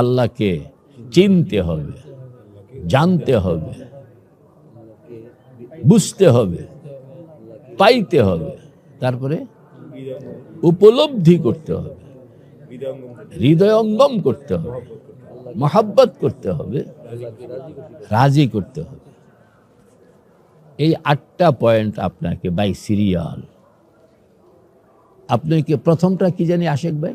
আল্লাহকে চিনতে হবে, জানতে হবে, বুঝতে হবে, পাইতে হবে, তারপরে উপলব্ধি করতে হবে হৃদয়ঙ্গম করতে হবে, মহাব্বত করতে হবে, রাজি করতে হবে। এই আটটা পয়েন্ট আপনাকে বাই সিরিয়াল। আপনাকে প্রথমটা কি জানি আশেক ভাই?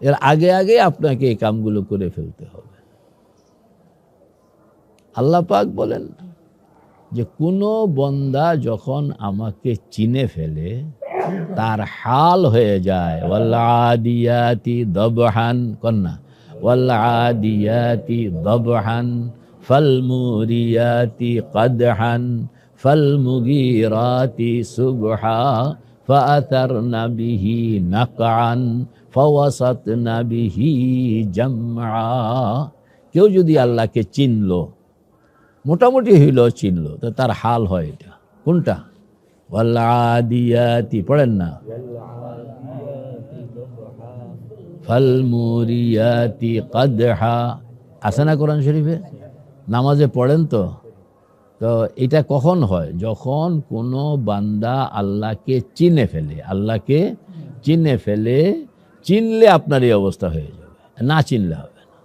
এর আগে আগে আপনাকে এই কামগুলো করে ফেলতে হবে। আল্লাহ পাক বলেন যে, কোনো বন্দা যখন আমাকে চিনে ফেলে, তার হাল হয়ে যায়। ওয়াল্লাদিয়াতি দবহান কন্যা ওয়াল্লাদিয়াতি দবহান ফলমুরিয়াতি কদহান ফলমুগিরাতি সুবহা। فأثرن به نقعا فوسطن به جمعا কেউ যদি আল্লাহকে চিনলো মোটামুটি হইল চিনলো তো তার হাল হয় এটা কোনটা ওয়াল্লাদিয়াতি পড়েন না ফালমুরিয়াতি কাদহা আছে না কোরআন শরীফে নামাজে পড়েন তো তো এটা কখন হয়? যখন কোনো বান্দা আল্লাহকে চিনে ফেলে, আল্লাহকে চিনে ফেলে চিনলে আপনার এই অবস্থা হয়ে যাবে। না চিনলে হবে না।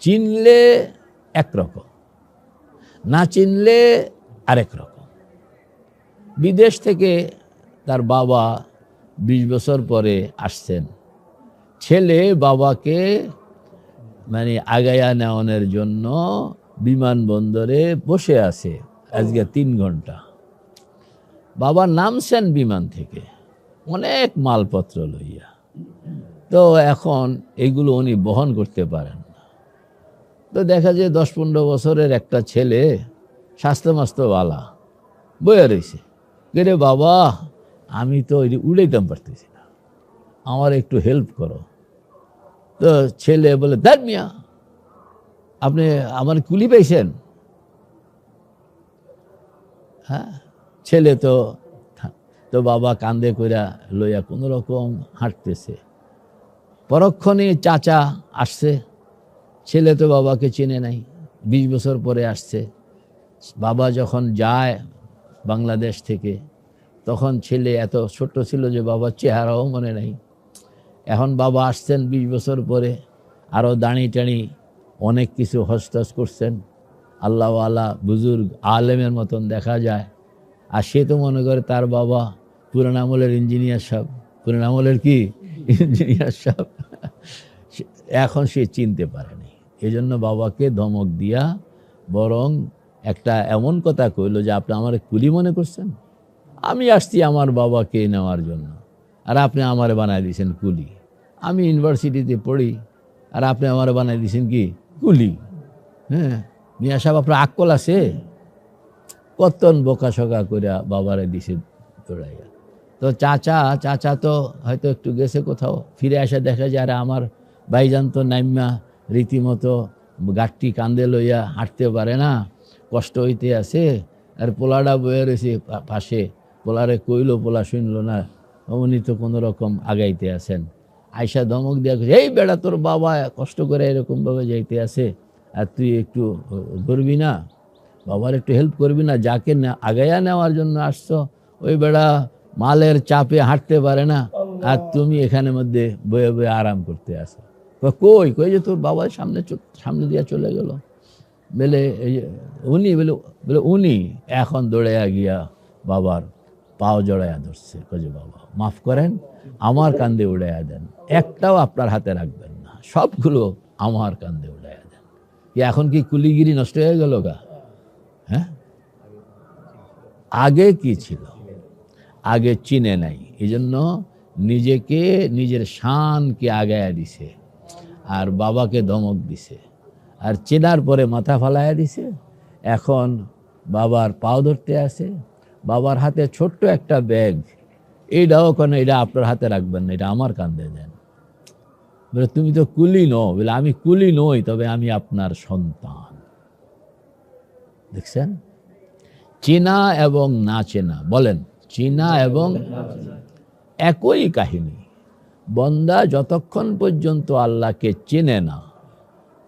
চিনলে একরকম না চিনলে আরেক রকম। বিদেশ থেকে তার বাবা বিশ বছর পরে আসছেন। ছেলে বাবাকে মানে আগায়া নেওয়ানোর জন্য বিমানবন্দরে বসে আছে। আজকে তিন ঘণ্টা। বাবা নামছেন বিমান থেকে। অনেক মালপত্র লইয়া। তো এখন এগুলো উনি বহন করতে পারেন না। তো দেখা যায় দশ পনেরো বছরের একটা ছেলে স্বাস্থ্য মাস্ত্যবালা বয়ে রয়েছে রে বাবা আমি তো ওই উড়াইতাম পারতেছি না। আমার একটু হেল্প করো। তো ছেলে বলে দেখ মিয়া আপনি আমার কুলি পেয়েছেন হ্যাঁ? ছেলে তো তো বাবা কান্দে কইরা লইয়া কোনো রকম হাঁটতেছে। পরক্ষণে চাচা আসছে। ছেলে তো বাবাকে চেনে নাই, বিশ বছর পরে আসছে। বাবা যখন যায় বাংলাদেশ থেকে, তখন ছেলে এত ছোট ছিল যে বাবার চেহারাও মনে নাই। এখন বাবা আসছেন বিশ বছর পরে আরও দাঁড়ি টানি অনেক কিছু হস্তস করছেন। আল্লাহ আল্লাহ বুজুর্গ আলেমের মতন দেখা যায়। আর সে তো মনে করে তার বাবা পুরান আমলের ইঞ্জিনিয়ার সাহেব। পুরান আমলের কি? ইঞ্জিনিয়ার সাহেব। এখন সে চিনতে পারেনি। এই জন্য বাবাকে ধমক দিয়া বরং একটা এমন কথা কইল যে, আপনি আমার কুলি মনে করছেন? আমি আসছি আমার বাবাকে নেওয়ার জন্য। আর আপনি আমার বানাই দিয়েছেন কুলি। আমি ইউনিভার্সিটিতে পড়ি। আর আপনি আমার বানাই দিয়েছেন কি? কুলি হ্যাঁ মিয়া সাহেব আপনার আকল আছে? কতন বোকাশোকা করে বাবারে দিছে দৌড়াইয়া। তো চাচা চাচা তো হয়তো একটু গেছে কোথাও, ফিরে আসে দেখা যায়, আর আমার ভাইজান তো নাইম্যা রীতিমতো গাঠটি কান্দে লইয়া হাঁটতে পারে না, কষ্ট হইতে আছে, আর পোলাটা বয়ে রয়েছে পাশে পোলারে কইলো, পোলা শুনলো না, উনি তো কোনো রকম আগাইতে আছেন। আয়সা ধমক দিয়া এই বেড়া তোর বাবা কষ্ট করে এরকমভাবে যাইতে আছে আর তুই একটু করবি না বাবার একটু হেল্প করবি না যাকে আগাইয়া নেওয়ার জন্য আসছো ওই বেড়া মালের চাপে হাঁটতে পারে না আর তুমি এখানে মধ্যে বয়ে বয়ে আরাম করতে আসো কই কই যে তোর বাবার সামনে সামনে দিয়া চলে গেল। বলে উনি বলে বলে উনি এখন দৌড়াইয়া গিয়া বাবার পাও জড়াইয়া ধরছে। কজে বাবা, মাফ করেন, আমার কান্দে উড়াইয়া দেন। একটাও আপনার হাতে রাখবেন না। সবগুলো আমার কান্দে উড়াইয়া দেন। কি এখন কি কুলিগিরি নষ্ট হয়ে গেল গা? হ্যাঁ? আগে কি ছিল? আগে চিনে নাই। এই জন্য নিজেকে, নিজের শানকে আগায়া দিছে। আর বাবাকে ধমক দিছে। আর চেনার পরে মাথা ফালাইয়া দিছে। এখন বাবার পাও ধরতে আছে। বাবার হাতে ছোট্ট একটা ব্যাগ। এইটাও কেন, এটা আপনার হাতে রাখবেন না, এটা আমার কান্দে দেন। বলে, তুমি তো কুলি নও। বলে, আমি কুলি নই, তবে আমি আপনার সন্তান। দেখছেন? চেনা এবং না চেনা, বলেন, চেনা এবং একই কাহিনী। বন্দা যতক্ষণ পর্যন্ত আল্লাহকে চেনে না,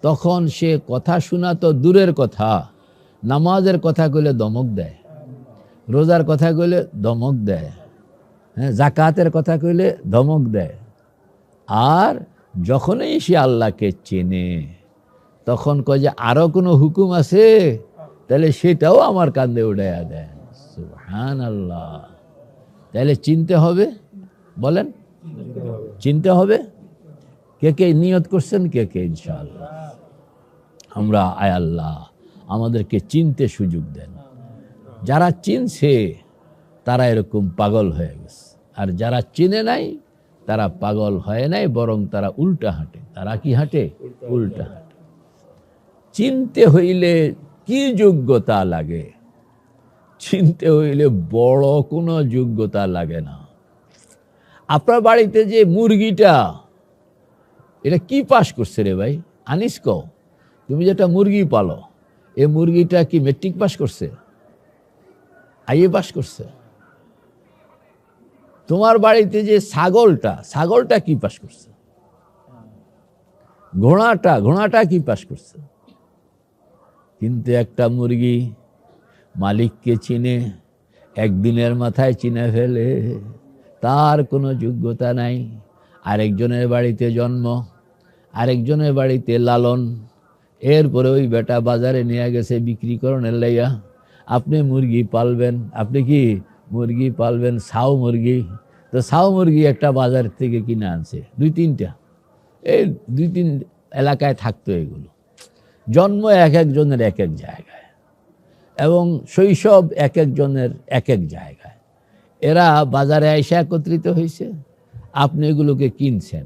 তখন সে কথা শোনা তো দূরের কথা, নামাজের কথা কইলে দমক দেয়। রোজার কথা কইলে দমক দেয়। হ্যাঁ জাকাতের কথা কইলে ধমক দেয়। আর যখনই সে আল্লাহকে চেনে, তখন কয় যে আরও কোনো হুকুম আছে? তাহলে সেটাও আমার কান্দে উঠাইয়া দেন। সুহান আল্লাহ তাহলে চিনতে হবে, বলেন, চিনতে হবে, কে কে নিয়ত করছেন, কে কে ইনশাআল্লাহ। আমরা, আয় আল্লাহ, আমাদেরকে চিনতে সুযোগ দেন। যারা চিনছে, তারা এরকম পাগল হয়ে গেছে। আর যারা চিনে নাই, তারা পাগল হয় নাই, বরং তারা উল্টা হাঁটে। তারা কি হাঁটে? উল্টা হাঁটে। চিনতে হইলে কি যোগ্যতা লাগে? চিনতে হইলে বড় কোনো যোগ্যতা লাগে না। আপনার বাড়িতে যে মুরগিটা, এটা কি পাস করছে রে ভাই? আনিস কও, তুমি যেটা মুরগি পালো এই মুরগিটা কি মেট্রিক পাস করছে? আইএ পাস করছে। তোমার বাড়িতে যে ছাগলটা ছাগলটা কি পাস করছে? ঘোড়াটা ঘোড়াটা কি পাস করছে? কিন্তু একটা মুরগি মালিককে চিনে, একদিনের মাথায় চিনে ফেলে, তার কোনো যোগ্যতা নাই। আরেকজনের বাড়িতে জন্ম, আরেকজনের বাড়িতে লালন। এরপরে ওই বেটা বাজারে নিয়ে গেছে বিক্রি করণের লাইয়া। আপনি মুরগি পালবেন, আপনি কি মুরগি পালবেন? সাও মুরগি। তো সাও মুরগি একটা বাজার থেকে কিনে আনছে, দুই তিনটা। এই দুই তিন এলাকায় থাকতো এগুলো। জন্ম এক একজনের এক এক জায়গায় এবং শৈশব এক একজনের এক এক জায়গায়। এরা বাজারে এসে একত্রিত হয়েছে, আপনি এগুলোকে কিনছেন।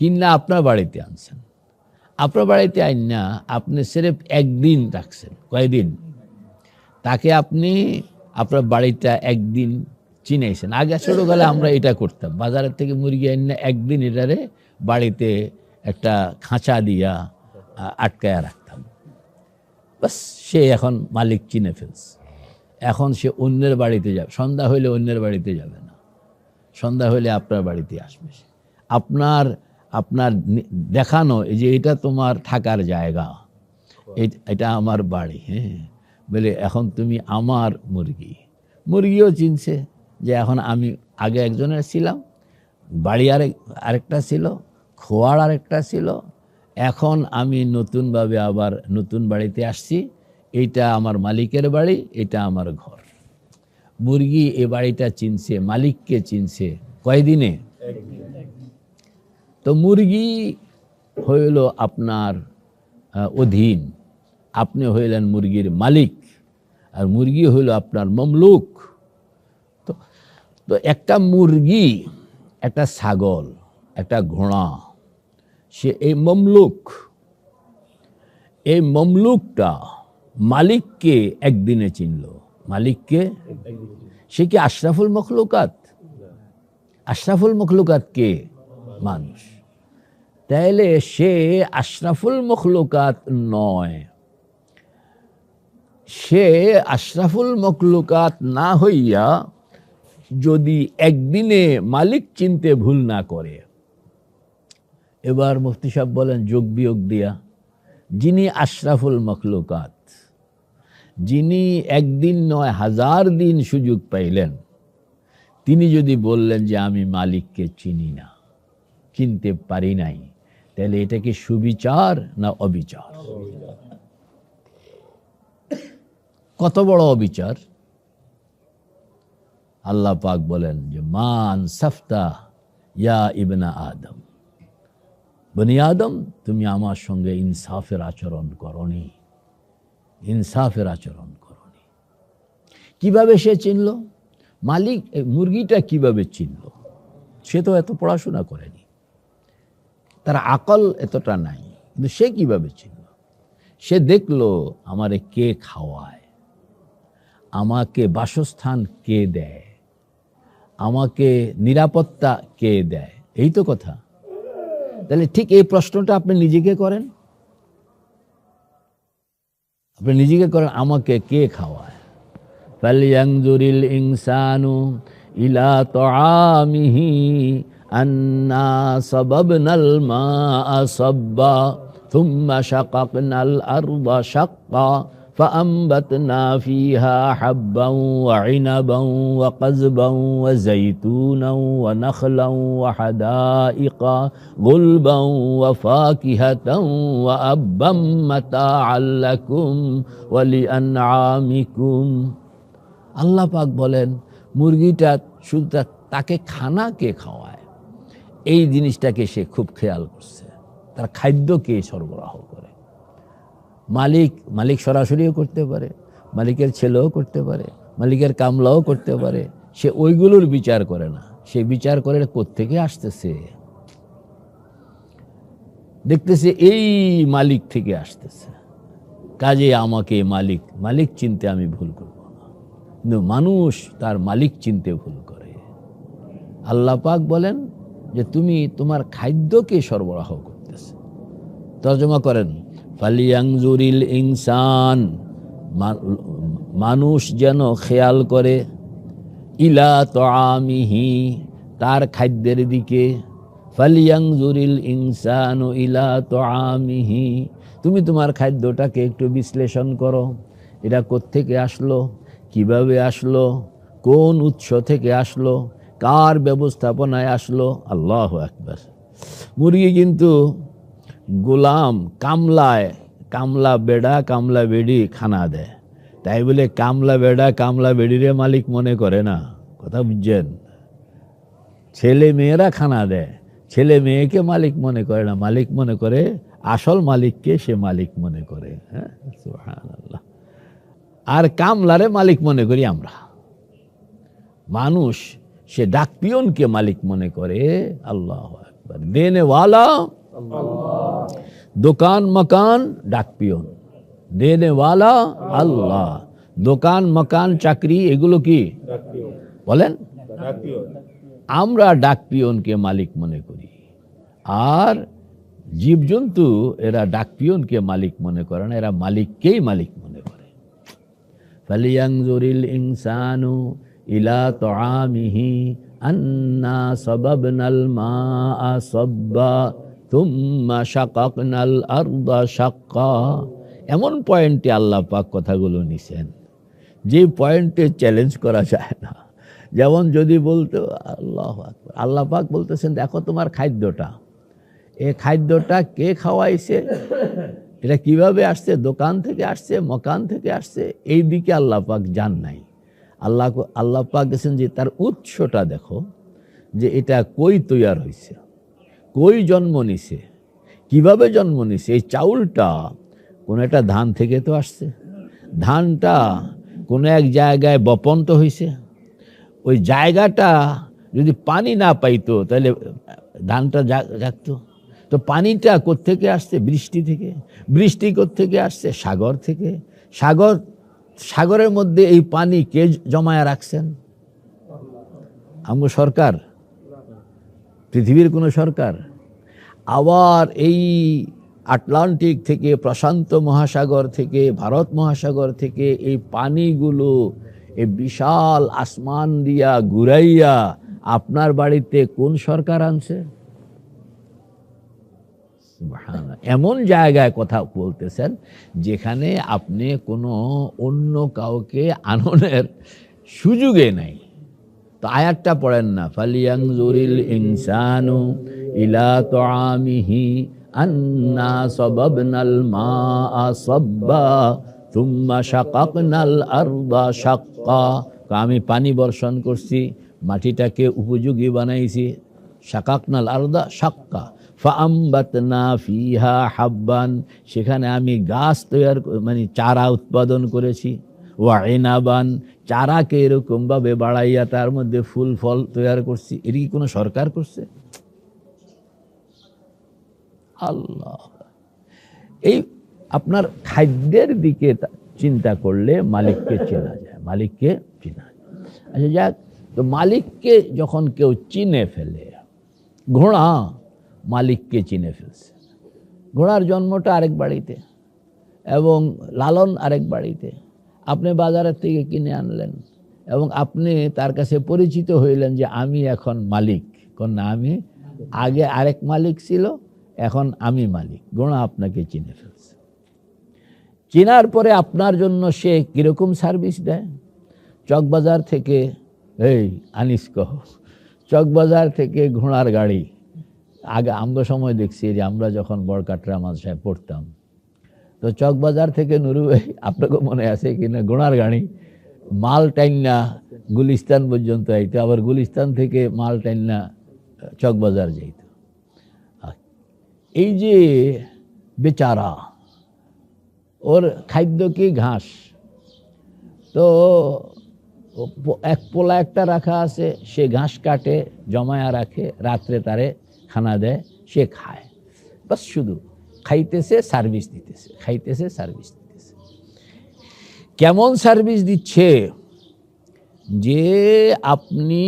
কিনলে আপনার বাড়িতে আনছেন। আপনার বাড়িতে আইন না আপনি সেরেফ একদিন রাখছেন, কয়দিন? তাকে আপনি আপনার বাড়িটা একদিন চিনাইছেন আগে ছোটোবেলা আমরা এটা করতাম। বাজারের থেকে মুরগি আইন না একদিন এটারে বাড়িতে একটা খাঁচা দিয়া আটকায়া রাখতাম। বাস সে এখন মালিক চিনে ফেলছে। এখন সে অন্যের বাড়িতে যাবে। সন্ধ্যা হইলে অন্যের বাড়িতে যাবে না। সন্ধ্যা হইলে আপনার বাড়িতে আসবে। আপনার আপনার দেখানো যে এটা তোমার থাকার জায়গা। এটা আমার বাড়ি হ্যাঁ। বলে, এখন তুমি আমার মুরগি। মুরগিও চিনছে যে এখন আমি আগে একজনের ছিলাম, বাড়ি আরেক আরেকটা ছিল, খোয়ার আরেকটা ছিল, এখন আমি নতুনভাবে আবার নতুন বাড়িতে আসছি, এইটা আমার মালিকের বাড়ি, এটা আমার ঘর। মুরগি এ বাড়িটা চিনছে, মালিককে চিনছে কয়দিনে? তো মুরগি হইল আপনার অধীন। আপনি হইলেন মুরগির মালিক। আর মুরগি হইল আপনার মমলুক। তো তো একটা মুরগি, একটা ছাগল, একটা ঘোড়া, সে এই মমলুক, এই মমলুকটা মালিককে একদিনে চিনল। মালিককে? সে কি আশরাফুল মখলুকাত? আশরাফুল মখলুকাত কে? মানুষ। তাইলে সে আশরাফুল মখলুকাত নয়। সে আশরাফুল মখলুকাত না হইয়া যদি একদিনে মালিক চিনতে ভুল না করে। এবার মুফতি সাহেব বলেন, যোগ বিয়োগ দিয়া। যিনি আশরাফুল মখলুকাত, যিনি একদিন নয়, হাজার দিন সুযোগ পাইলেন, তিনি যদি বললেন যে আমি মালিককে চিনি না, চিনতে পারি নাই, তাহলে এটা কি সুবিচার না অবিচার? কত বড় অবিচার? আল্লাহ পাক বলেন যে, মান সাফতা ইয়া ইবনা আদম। বনি আদম, তুমি আমার সঙ্গে ইনসাফের আচরণ করনি। ইনসাফের আচরণ করনি। কীভাবে সে চিনল? মালিক মুরগিটা কীভাবে চিনল? সে তো এত পড়াশোনা করেনি। তার আকল এতটা নাই। কিন্তু সে কীভাবে চিনল? সে দেখল, আমারে কে খাওয়ায়? আমাকে বাসস্থান কে দেয় আমাকে নিরাপত্তা কে দেয় এই তো কথা তাহলে ঠিক এই প্রশ্নটা আপনি নিজেকে করেন আপনি নিজেকে করেন আমাকে কে খাওয়ায় فلينظر الإنسان إلى طعامه أنا صببنا الماء صبا ثم شققنا الأرض شقا فأنبتنا فيها حبا وعنبا وقزبا وزيتونا ونخلا وحدائق غلبا وفاكهة وأبا متاعا لكم ولأنعامكم আল্লাহ পাক বলেন মুরগিটা শুধু তা- তাকে খানা কে খাওয়ায় এই জিনিসটাকে সে খুব খেয়াল করছে তার খাদ্য কে সরবরাহ করে মালিক মালিক সরাসরিও করতে পারে, মালিকের ছেলেও করতে পারে, মালিকের কামলাও করতে পারে, সে ওইগুলোর বিচার করে না। সে বিচার করে কোত্থেকে আসতেছে? দেখতেছে এই মালিক থেকে আসতেছে। কাজে আমাকে মালিক মালিক চিনতে আমি ভুল করব কিন্তু মানুষ তার মালিক চিনতে ভুল করে। আল্লাহ পাক বলেন যে, তুমি তোমার খাদ্যকে সরবরাহ করতেছে। তর্জমা করেন ফালিয়াংজুরিল ইনসান মানুষ যেন খেয়াল করে, ইলা তোয়ামিহি তার খাদ্যের দিকে। ফালিয়াংজুরিল ইনসান ইলা তোয়ামিহি তুমি তোমার খাদ্যটাকে একটু বিশ্লেষণ করো। এটা কোত্থেকে আসলো? কীভাবে আসলো? কোন উৎস থেকে আসলো? কার ব্যবস্থাপনায় আসলো? আল্লাহ একবার মুরগি কিন্তু গোলাম, কামলায়, কামলা বেড়া, কামলা বেড়ি খানা দেয়। তাই বলে কামলা বেড়া, কামলা বেড়িরে মালিক মনে করে না। কথা বুঝছেন? ছেলে মেয়েরা খানা দেয়। ছেলে মেয়েকে মালিক মনে করে না। মালিক মনে করে, আসল মালিককে সে মালিক মনে করে। হ্যাঁ। আর কামলারে মালিক মনে করি আমরা। মানুষ সে ডাকপিয়নকে মালিক মনে করে। আল্লাহ একবার দেনেওয়ালা দোকান মকান ডাকপিয়ন দেনেওয়ালা আল্লাহ। দোকান মকান চাকরি এগুলো কি? বলেন। আমরা ডাকপিয়নকে মালিক মনে করি। আর জীবজন্তু এরা ডাকপিয়নকে মালিক মনে করে না এরা মালিককেই মালিক মনে করে। ফালিয়াংজুরিল ইনসানু ইলা তোআমিহি আন্না সবাবনাল মাআ সব্বা। এমন পয়েন্টে আল্লাহ পাক কথাগুলো নিছেন। যে পয়েন্টে চ্যালেঞ্জ করা যায় না। যেমন যদি বলতো, আল্লাহ আল্লাহ পাক বলতেছেন, দেখো তোমার খাদ্যটা। এ খাদ্যটা কে খাওয়াইছে? এটা কীভাবে আসছে? দোকান থেকে আসছে? মকান থেকে আসছে? এই দিকে আল্লাহ পাক জান নাই। আল্লাহ আল্লাহ পাক গেছেন যে, তার উৎসটা দেখো, যে এটা কই তৈয়ার হয়েছে কই জন্ম নিছে? কীভাবে জন্ম নিছে? এই চাউলটা কোনো একটা ধান থেকে তো আসছে। ধানটা কোনো এক জায়গায় বপন তো হয়েছে ওই জায়গাটা যদি পানি না পাইতো, তাহলে ধানটা জাগতো। তো পানিটা কোত্থেকে আসছে? বৃষ্টি থেকে। বৃষ্টি কোত্থেকে আসছে? সাগর থেকে। সাগর, সাগরের মধ্যে এই পানি কে জমায়া রাখছেন? আমগো সরকার। পৃথিবীর কোনো সরকার, আবার এই আটলান্টিক থেকে, প্রশান্ত মহাসাগর থেকে, ভারত মহাসাগর থেকে এই পানিগুলো, এই বিশাল আসমান দিয়া ঘুরাইয়া আপনার বাড়িতে কোন সরকার আনছে? এমন জায়গায় কথা বলতেছেন যেখানে আপনি কোনো অন্য কাউকে আননের সুযোগে নাই। তো আয়াতটা পড়েন না। ফালিয়াংজুরিল ইনসানু ইলা তোআমিহি আন্না সবাবনাল মাআ সাব্বা থুম্মা শাকাকনাল আরদা শাক্কা। আমি পানি বর্ষণ করছি, মাটিটাকে উপযোগী বানাইছি, শাকাকনাল আরদা শাক্কা। ফাআম্বাতনা ফিহা হাব্বান, সেখানে আমি গাছ তৈরি মানে চারা উৎপাদন করেছি। ওয়া এনাবান চারাকে এরকমভাবে বাড়াইয়া তার মধ্যে ফুল ফল তৈরি করছি, এটি কি কোনো সরকার করছে? আল্লাহ। এই আপনার খাদ্যের দিকে চিন্তা করলে মালিককে চেনা যায়, মালিককে চেনা যায়। আচ্ছা যাক, তো মালিককে যখন কেউ চিনে ফেলে, ঘোড়া মালিককে চিনে ফেলছে। ঘোড়ার জন্মটা আরেক বাড়িতে এবং লালন আরেক বাড়িতে। আপনি বাজারের থেকে কিনে আনলেন এবং আপনি তার কাছে পরিচিত হইলেন যে আমি এখন মালিক। কোন না, আমি আগে আরেক মালিক ছিল, এখন আমি মালিক। গোড়া আপনাকে চিনে ফেলছে। চেনার পরে আপনার জন্য সে কীরকম সার্ভিস দেয়? চকবাজার থেকে, এই আনিস কহ, চকবাজার থেকে ঘোড়ার গাড়ি। আগে আমগো সময় দেখছি যে আমরা যখন বড়কাটরা মাদ্রাসায় পড়তাম তো চকবাজার থেকে নুরু ভাই আপনাকে মনে আছে কিনা ঘোড়ার গাড়ি, মাল টাইনা গুলিস্তান পর্যন্ত আইতো। আবার গুলিস্তান থেকে মাল টাইন্না চকবাজার যাইত। এই যে বেচারা, ওর খাদ্য কি ঘাস? তো এক পোলা একটা রাখা আছে, সে ঘাস কাটে, জমায়া রাখে, রাত্রে তারে খানা দেয়, সে খায়। বাস শুধু। খাইতেছে সার্ভিস দিতেছে। খাইতেছে সার্ভিস দিতেছে। কেমন সার্ভিস দিচ্ছে? যে আপনি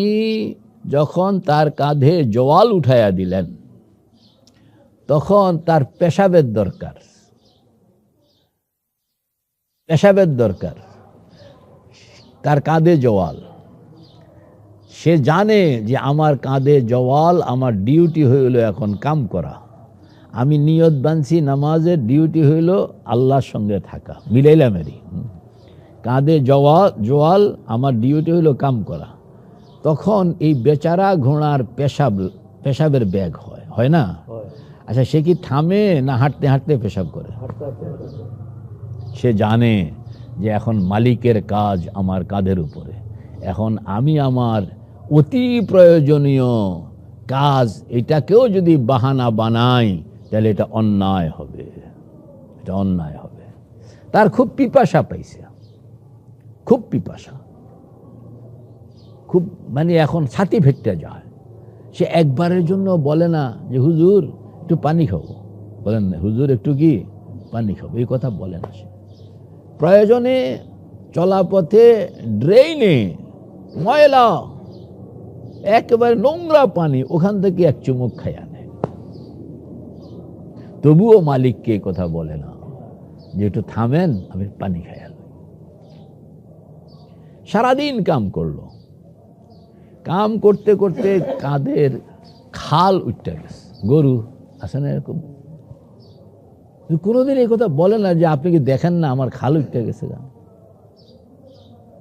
যখন তার কাঁধে জোয়াল উঠাইয়া দিলেন, তখন তার পেশাবের দরকার। পেশাবের দরকার। তার কাঁধে জওয়াল সে জানে যে আমার কাঁধে জওয়াল আমার ডিউটি হইল এখন কাম করা। আমি নিয়ত বানছি নামাজের ডিউটি হইল আল্লাহর সঙ্গে থাকা। মিলাইলাম এরই। কাঁধে জওয়াল জোয়াল আমার ডিউটি হইল কাম করা। তখন এই বেচারা ঘোড়ার পেশাব পেশাবের ব্যাগ হয় হয় না? আচ্ছা সে কি থামে না হাঁটতে হাঁটতে পেশাব করে। সে জানে যে এখন মালিকের কাজ আমার কাঁধের উপরে। এখন আমি আমার অতি প্রয়োজনীয় কাজ এটাকেও যদি বাহানা বানাই তাহলে এটা অন্যায় হবে। এটা অন্যায় হবে। তার খুব পিপাসা পাইছে। খুব পিপাসা। খুব মানে এখন ছাতি ফেটতে যায়। সে একবারের জন্য বলে না যে, হুজুর, একটু পানি খাব বলেন না হুজুর, একটু কি? পানি খাব এই কথা বলে না সে। প্রয়োজনে চলাপথে ড্রেইনে ময়লা, একেবারে নোংরা পানি ওখান থেকে এক চুমুক নেয় তবুও মালিককে কথা বলে না। যে একটু থামেন, আমি পানি লই। সারাদিন কাম করল। কাম করতে করতে কাঁধের খাল উঠতে গেছে। গরু, আছে না এরকম? কোনোদিন এই কথা বলে না যে আপনি কি দেখেন না আমার খাল উঠতে গেছে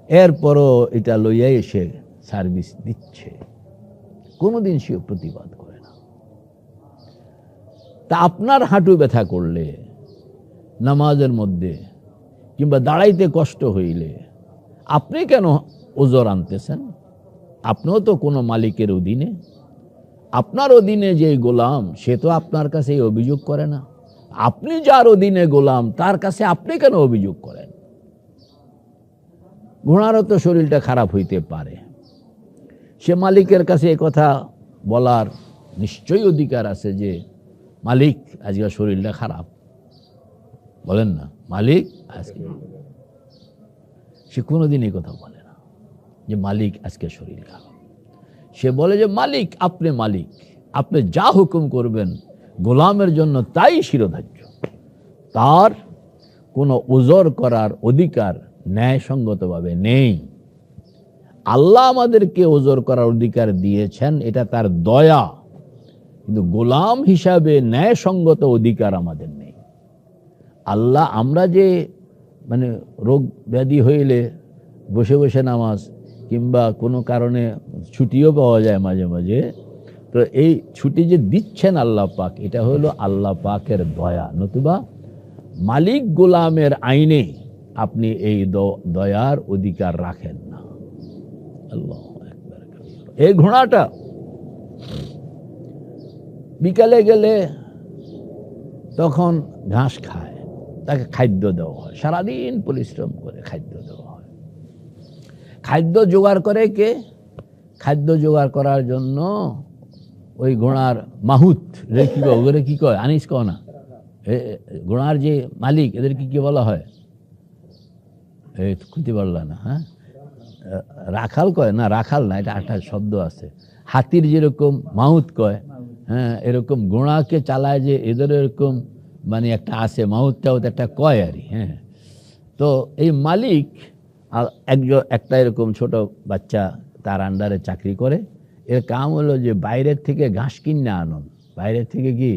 এরপরও এটা লইয়া এসে সার্ভিস দিচ্ছে। কোনোদিন সে প্রতিবাদ তা আপনার হাঁটু ব্যথা করলে, নামাজের মধ্যে কিংবা দাঁড়াইতে কষ্ট হইলে, আপনি কেন ওজোর আনতেছেন? আপনিও তো কোনো মালিকের অধীনে। আপনার অধীনে যে গোলাম, সে তো আপনার কাছে অভিযোগ করে না। আপনি যার অধীনে গোলাম, তার কাছে আপনি কেন অভিযোগ করেন? ঘোড়ারও তো শরীরটা খারাপ হইতে পারে। সে মালিকের কাছে কথা বলার নিশ্চয়ই অধিকার আছে যে মালিক, আজকে শরীরটা খারাপ। বলেন না, মালিক আজকে সে কোনোদিন এই কথা বলে না যে মালিক আজকে শরীর খারাপ। সে বলে যে, মালিক, আপনি মালিক, আপনি যা হুকুম করবেন গোলামের জন্য তাই শিরোধার্য। তার কোনো ওজর করার অধিকার ন্যায়সঙ্গতভাবে নেই। আল্লাহ আমাদেরকে ওজর করার অধিকার দিয়েছেন, এটা তার দয়া। কিন্তু গোলাম হিসাবে ন্যায়সঙ্গত অধিকার আমাদের নেই। আল্লাহ আমরা যে মানে রোগ ব্যাধি হইলে বসে বসে নামাজ কিংবা কোনো কারণে ছুটিও পাওয়া যায় মাঝে মাঝে, তো এই ছুটি যে দিচ্ছেন আল্লাহ পাক, এটা হলো আল্লাহ পাকের দয়া। নতুবা মালিক গোলামের আইনে আপনি এই দয়ার অধিকার রাখেন না। আল্লাহ এই ঘোড়াটা বিকালে গেলে তখন ঘাস খায়। তাকে খাদ্য দেওয়া হয়। সারাদিন পরিশ্রম করে খাদ্য দেওয়া হয়। খাদ্য জোগাড় করে কে? খাদ্য জোগাড় করার জন্য ওই ঘোড়ার মাহুত রে কি কয়? ওগুলো কি কয়? আনিস কয় না? ঘোড়ার যে মালিক এদেরকে কি বলা হয়? এই খুঁজতে পারলা না হ্যাঁ? রাখাল কয়? না, রাখাল না, এটা একটা শব্দ আছে। হাতির যেরকম মাউত কয় হ্যাঁ এরকম ঘোড়াকে চালায় যে এদের এরকম মানে একটা আসে মাউতটাও তো একটা কয় আর হ্যাঁ। তো এই মালিক আর একজন একটা এরকম ছোট বাচ্চা তার আন্ডারে চাকরি করে। এর কাম হলো যে বাইরের থেকে ঘাস কিনে আনন। বাইরের থেকে কি?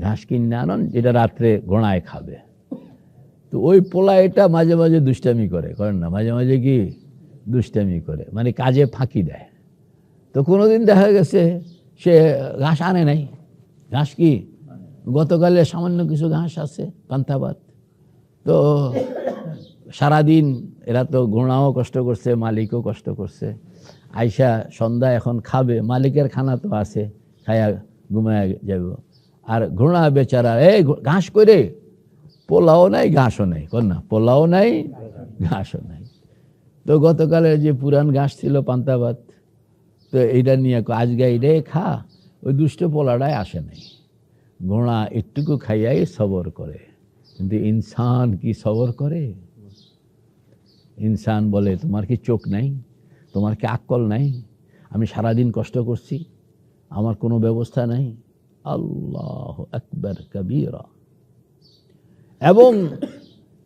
ঘাস কিনে আনন, যেটা রাত্রে ঘোড়ায় খাবে। তো ওই পোলা এটা মাঝে মাঝে দুষ্টামি করে, করেন না? মাঝে মাঝে কি? দুষ্টামি করে মানে কাজে ফাঁকি দেয়। তো কোনোদিন দেখা গেছে সে ঘাস আনে নাই। ঘাস কি? গতকালে সামান্য কিছু ঘাস আছে পান্তাবাদ তো সারাদিন এরা তো ঘোড়াও কষ্ট করছে, মালিকও কষ্ট করছে। আইসা সন্ধ্যা এখন খাবে, মালিকের খানা তো আছে, খায়া ঘুমায় যাব আর ঘোড়া বেচারা, এই ঘাস করে পোলাও নাই, ঘাসও নাই। না, পোলাও নাই, ঘাসও নাই। তো গতকালে যে পুরান ঘাস ছিল পান্তাবাদ তো এইটা নিয়ে আজকে এইটাই খা, ওই দুষ্ট পোলাটাই আসে নাই। ঘোড়া একটুকু খাইয়াই সবর করে। কিন্তু ইনসান কি সবর করে? ইনসান বলে, তোমার কি চোখ নাই? তোমার কি আকল নাই? আমি সারাদিন কষ্ট করছি, আমার কোনো ব্যবস্থা নাই? আল্লাহ আকবর কবিরা। এবং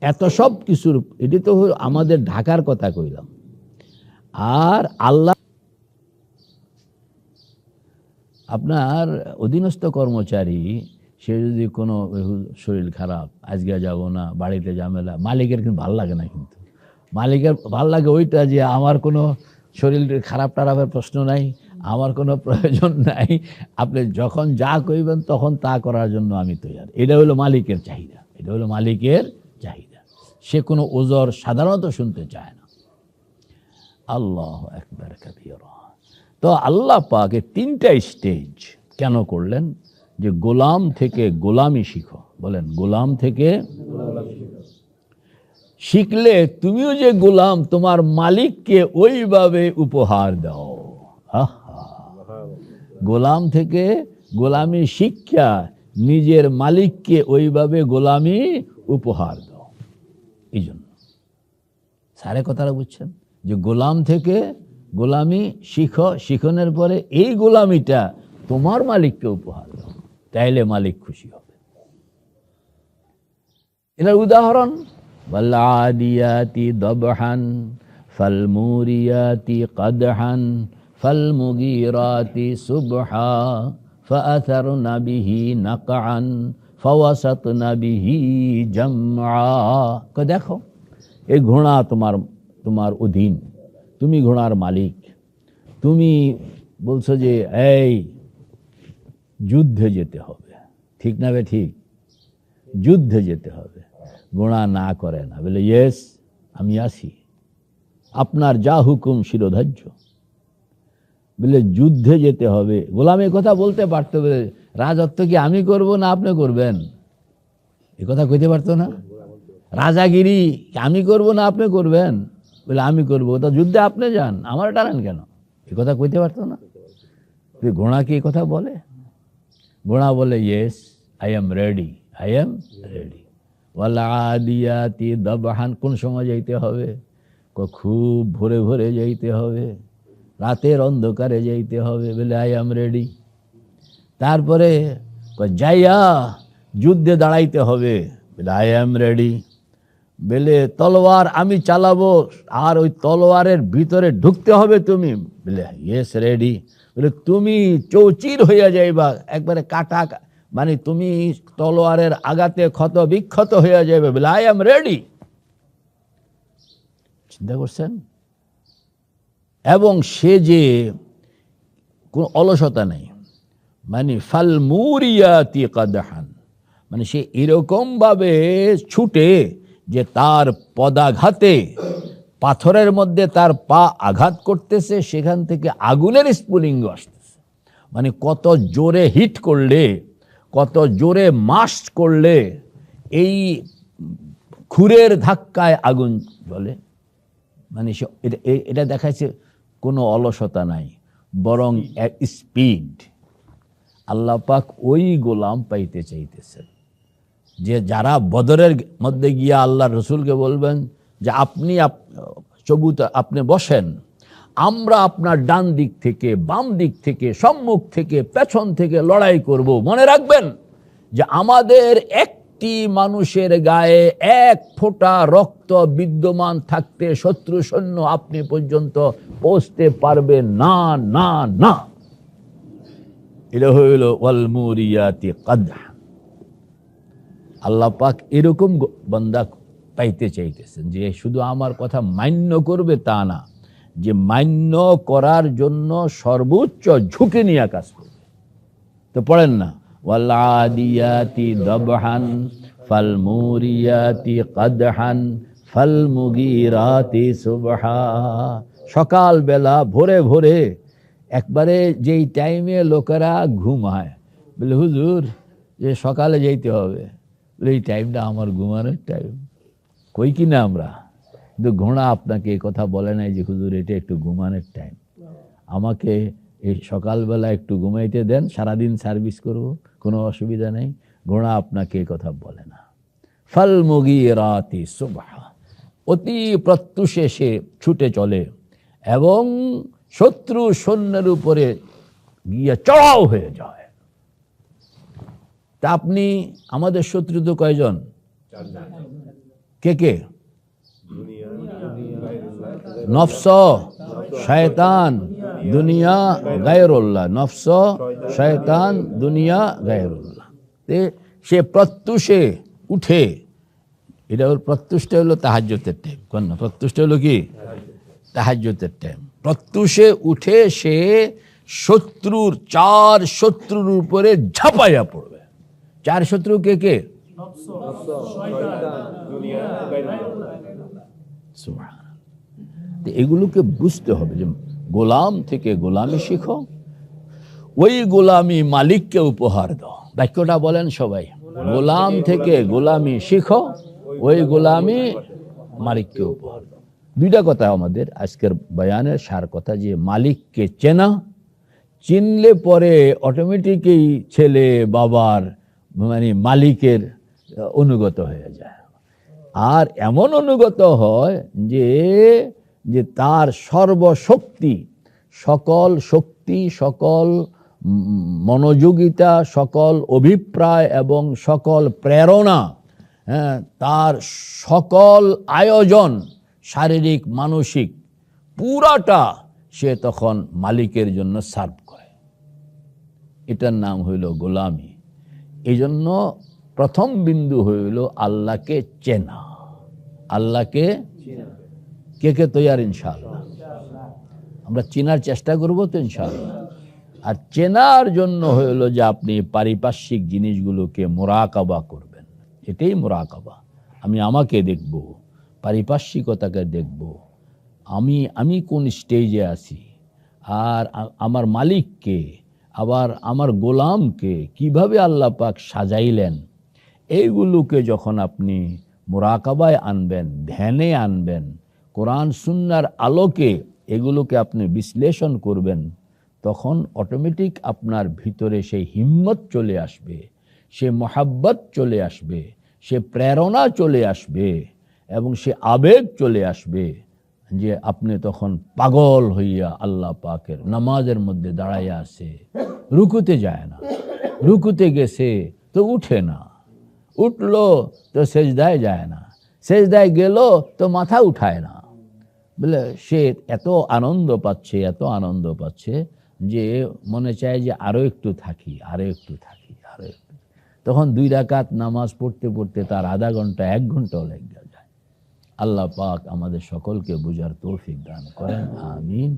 এত সব কিছুর, এটি তো আমাদের ঢাকার কথা কইলাম। আর আল্লাহ আপনার অধীনস্থ কর্মচারী, সে যদি কোনো শরীর খারাপ, আজকে যাব না, বাড়িতে ঝামেলা, মালিকের কিন্তু ভালো লাগে না কিন্তু। মালিকের ভালো লাগে ওইটা যে আমার কোনো শরীর খারাপ টারাপের প্রশ্ন নাই, আমার কোনো প্রয়োজন নাই। আপনি যখন যা কইবেন তখন তা করার জন্য আমি তৈরি এটা হলো মালিকের চাহিদা, এটা হলো মালিকের চাহিদা। সে কোনো ওজর সাধারণত শুনতে চায় না। আল্লাহ একবার কবিরা। তো আল্লাহ পাকে তিনটা স্টেজ কেন করলেন? যে গোলাম থেকে গোলামি শিখো। বলেন, গোলাম থেকে শিখলে তুমিও যে গোলাম, তোমার মালিককে ওইভাবে উপহার দাও। গোলাম থেকে গোলামি শিক্ষা নিজের মালিককে ওইভাবে গোলামি উপহার দাও। এই জন্য সারে কথাটা বুঝছেন? যে গোলাম থেকে গোলামি শিখো শিখনের পরে এই গোলামিটা তোমার মালিককে উপহার দাও তাইলে মালিক খুশি হবে এটার উদাহরণ বল্লাদিয়াতি দবহান ফলমুরিয়াতি কদহান ফলমুগিরাতি সুবহা فأثرن به نقعا فوسطن به جمعا কই দেখো এই ঘোড়া তোমার তোমার অধীন তুমি ঘোড়ার মালিক। তুমি বলছো যে, এই, যুদ্ধে যেতে হবে। ঠিক না বে, ঠিক? যুদ্ধে যেতে হবে। গোড়া না করে না। বলে, ইয়েস, আমি আসি। আপনার যা হুকুম শিরোধার্য। বলে, যুদ্ধে যেতে হবে। গোলাম কথা বলতে পারতো, বলে, রাজত্ব কি আমি করব না আপনি করবেন? এ কথা কইতে পারতো না? রাজাগিরি আমি করব না আপনি করবেন? বলে, আমি করব। তা যুদ্ধে আপনি যান, আমার টানেন কেন? এ কথা কইতে পারতো না। তুই ঘোড়া কি কথা বলে? ঘোড়া বলে yes I am ready I am ready ওয়ালা আদিয়াতি দবহান, কোন সময় যাইতে হবে? খুব ভোরে ভোরে যাইতে হবে। রাতের অন্ধকারে যাইতে হবে। বলে আই এম রেডি তারপরে যাইয়া যুদ্ধে দাঁড়াইতে হবে। বলে আই এম রেডি বেলে, তলোয়ার আমি চালাবো, আর ওই তলোয়ারের ভিতরে ঢুকতে হবে তুমি। বলে ইয়েস রেডি বলে, তুমি চৌচির হইয়া যাইবা, একবারে কাটা মানে তুমি তলোয়ারের আগাতে ক্ষত বিক্ষত হইয়া যাবে বলে আই এম রেডি চিন্তা করছেন? এবং সে যে কোনো অলসতা নেই। মানে ফালমুরিয়াতি কাদাহান। মানে সে এরকমভাবে ছুটে যে তার পদাঘাতে পাথরের মধ্যে তার পা আঘাত করতেছে, সেখান থেকে আগুনের স্ফুলিঙ্গ আসতেছে। মানে কত জোরে হিট করলে, কত জোরে মাস্ট করলে এই খুরের ধাক্কায় আগুন বলে মানে এটা- দেখাচ্ছে কোনো অলসতা নাই, বরং স্পিড। আল্লাহ পাক ওই গোলাম পাইতে চাইতেছেন। যে যারা বদরের মধ্যে গিয়া আল্লাহ রসুলকে বলবেন যে আপনি আপ- চবুত আপনি বসেন, আমরা আপনার ডান দিক থেকে, বাম দিক থেকে, সম্মুখ থেকে, পেছন থেকে লড়াই করব। মনে রাখবেন যে আমাদের একটি মানুষের গায়ে এক ফোঁটা রক্ত বিদ্যমান থাকতে শত্রু সৈন্য আপনি পর্যন্ত পৌঁছতে পারবে না না না। এটা হইল ওয়ালমুরিয়াতি কাদহা। আল্লাহ পাক এরকম বন্দা পাইতে চাইতেছেন যে শুধু আমার কথা মান্য করবে তা না, যে মান্য করার জন্য সর্বোচ্চ ঝুঁকি নিয়ে কাজ করবে। তো পড়েন না ওয়ালাদিয়াতি দবহান ফালমুরিয়াতি কাদহান ফালমুগিরাতি সুবহা। সকালবেলা ভোরে ভোরে একবারে যেই টাইমে লোকেরা ঘুমায়, বলে, হুজুর, যে সকালে যেতে হবে। এই টাইমটা আমার ঘুমানোর টাইম কই কি না আমরা? কিন্তু ঘোড়া আপনাকে এই কথা বলে নাই যে, হুজুর, এটা একটু ঘুমানোর টাইম আমাকে এই সকালবেলা একটু ঘুমাইতে দেন, সারাদিন সার্ভিস করব, কোনো অসুবিধা নেই। ঘোড়া আপনাকে এই কথা বলে না। ফল মুগি রাতি সুবাহ। অতি প্রত্যুষে সে ছুটে চলে এবং শত্রু সৈন্যের উপরে গিয়ে চড়াও হয়ে যায়। তা আপনি আমাদের শত্রু তো কয়জন? কে কে? নফস, শয়তান, দুনিয়া, গায়রুল্লাহ। নফস, শয়তান, দুনিয়া, গায়রুল্লাহ। তে সে প্রত্যুষে উঠে, এটা ওর প্রত্যুষটা হলো তাহাজ্যতের টাইম কোন না? প্রত্যুষটা হলো কি? তাহাজ্যতের টাইম প্রত্যুষে উঠে সে শত্রুর, চার শত্রুর উপরে ঝাঁপাইয়া পড়বে। চার শত্রু কে কে? এগুলোকে বুঝতে হবে যে গোলাম থেকে গোলামি শিখো, ওই গোলামি মালিককে উপহার দাও। বাক্যটা বলেন সবাই। গোলাম থেকে গোলামি শিখো, ওই গোলামি মালিককে উপহার দাও। দুইটা কথা আমাদের আজকের বয়ানের সার কথা যে মালিককে চেনা, চিনলে পরে অটোমেটিকই ছেলে, বাবার মানে মালিকের অনুগত হয়ে যায়। আর এমন অনুগত হয় যে যে তার সর্বশক্তি, সকল শক্তি, সকল মনোযোগিতা, সকল অভিপ্রায় এবং সকল প্রেরণা হ্যাঁ তার সকল আয়োজন শারীরিক, মানসিক, পুরাটা সে তখন মালিকের জন্য সার্ভ করে। এটার নাম হইল গোলামি। এই জন্য প্রথম বিন্দু হইল আল্লাহকে চেনা। আল্লাহকে কে কে তৈয়ার ইনশাআল্লাহ? আমরা চেনার চেষ্টা করব তো ইনশাআল্লাহ। আর চেনার জন্য হইল যে আপনি পারিপার্শ্বিক জিনিসগুলোকে মোরাকাবা করবেন। এটাই মোরাকাবা। আমি আমাকে দেখব, পারিপার্শ্বিকতাকে দেখব। আমি আমি কোন স্টেজে আছি? আর আমার মালিককে আবার আমার গোলামকে কীভাবে আল্লাহ পাক সাজাইলেন? এইগুলোকে যখন আপনি মোরাকাবায় আনবেন, ধ্যানে আনবেন, কোরআন সুন্নার আলোকে এগুলোকে আপনি বিশ্লেষণ করবেন, তখন অটোমেটিক আপনার ভিতরে সেই হিম্মত চলে আসবে, সে মহাব্বত চলে আসবে, সে প্রেরণা চলে আসবে এবং সে আবেগ চলে আসবে। যে আপনি তখন পাগল হইয়া আল্লাহ পাকের নামাজের মধ্যে দাঁড়াইয়া আছে। রুকুতে যায় না। রুকুতে গেছে তো উঠে না। উঠল তো সেজদায় যায় না। সেজদায় গেল তো মাথা উঠায় না। বলে, সে এত আনন্দ পাচ্ছে, এত আনন্দ পাচ্ছে যে মনে চায় যে আরও একটু থাকি, আরও একটু থাকি, আরও একটু। তখন দুই রাকাত নামাজ পড়তে পড়তে তার আধা ঘণ্টা, এক ঘন্টাও লেগে যায় আল্লাহ পাক আমাদের সকলকে বুঝার তৌফিক দান করেন আমিন।